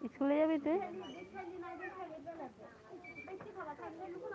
স্কুলে যাবি তুই? বেশি খাবার থাকলে লুকুন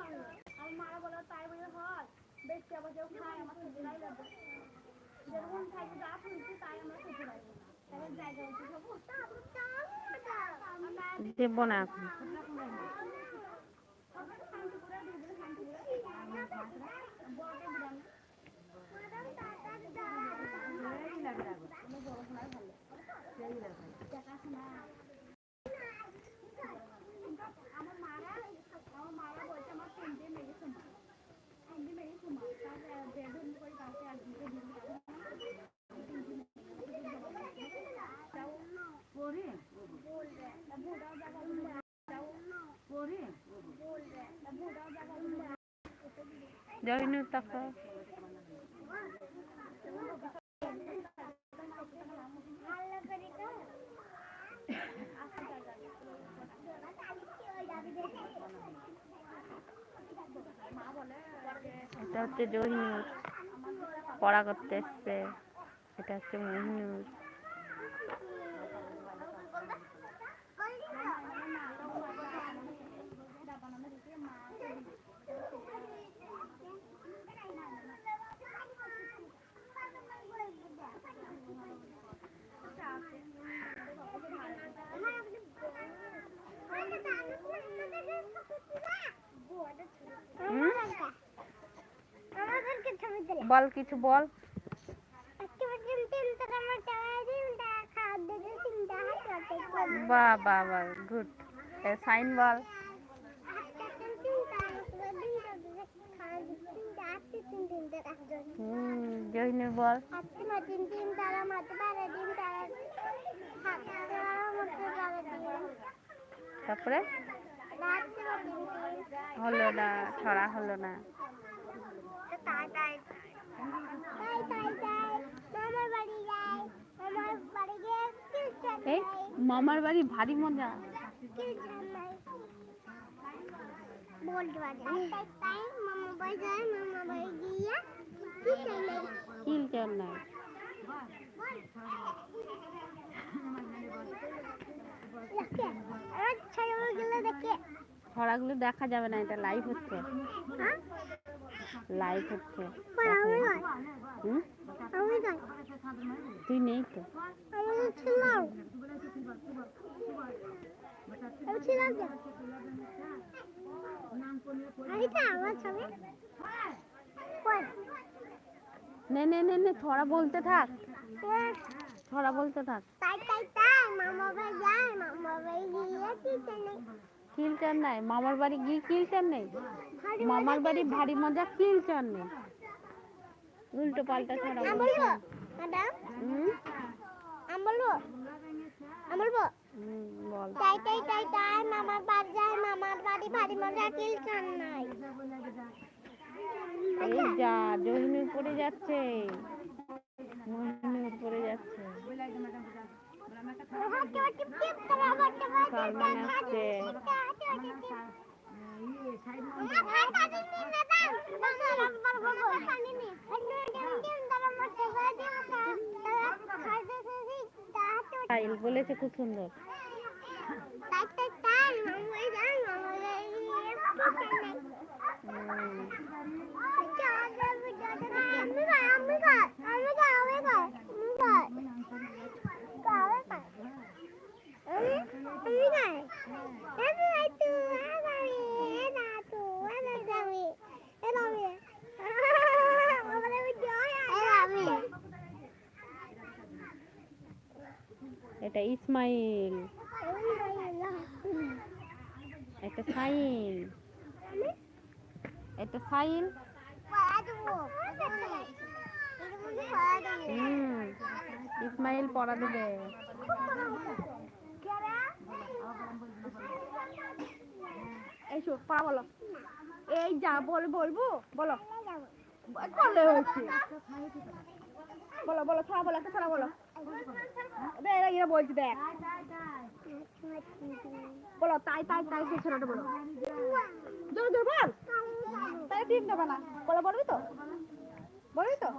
এটা হচ্ছে জহিনুর পড়া করতে এসছে। এটা হচ্ছে মহিনুর। বল কিছু বল। বাহ বাহ বাহ গুড সাইন বল। তারপরে? হলো না ছড়া হলো না। এই মামার বাড়ি ভারী মজা। নাই কিল কেন নাই? দেখে আমার ছবিগুলো দেখে। ছড়াগুলো দেখা যাবে না এটা লাইভ হচ্ছে। হ্যাঁ? লাইভ হচ্ছে। আমি গাই তুই নেই তো। নে নে নে নে ছড়া বলতে থাক। হ্যাঁ, ছড়া বলতে থাক। তাই তাই তাই মামা বাড়ি যায় মামা বাড়ি গিয়ে কি কিলচার নাই? মামার বাড়ি গিয়ে কিলচার নেই? মামার বাড়ি ভারী মজা কিলচার নেই? উল্টো পাল্টা ছড়া বলব ম্যাডাম আমি বলব আমি বলব বল। তাই তাই তাই তাই মামার বাড়ি যায় মামার বাড়ি ভারী মজা নাই। এই যা জহিনুর পড়ে যাচ্ছে। মহিনুর পড়ে যাচ্ছে। সালমান আসছে। বলেছে খুব সুন্দর। আমি হুম, এটা ইসমাইল এটা সাইন এটা সাইন ইসমাইল পড়া দেবে এইসো পা বলো। এই যা, বল, বলব? বলো হচ্ছে। বলো বলো ছড়া বলো, একটা ছড়া বলো। এরা বলছি, দেখ। বলো, তাই তাই তাই, সেই ছড়াটা বলো। জোর জোর বল। তাই ঠিক দেবে না। বলো, বলবি তো? বলবি তো?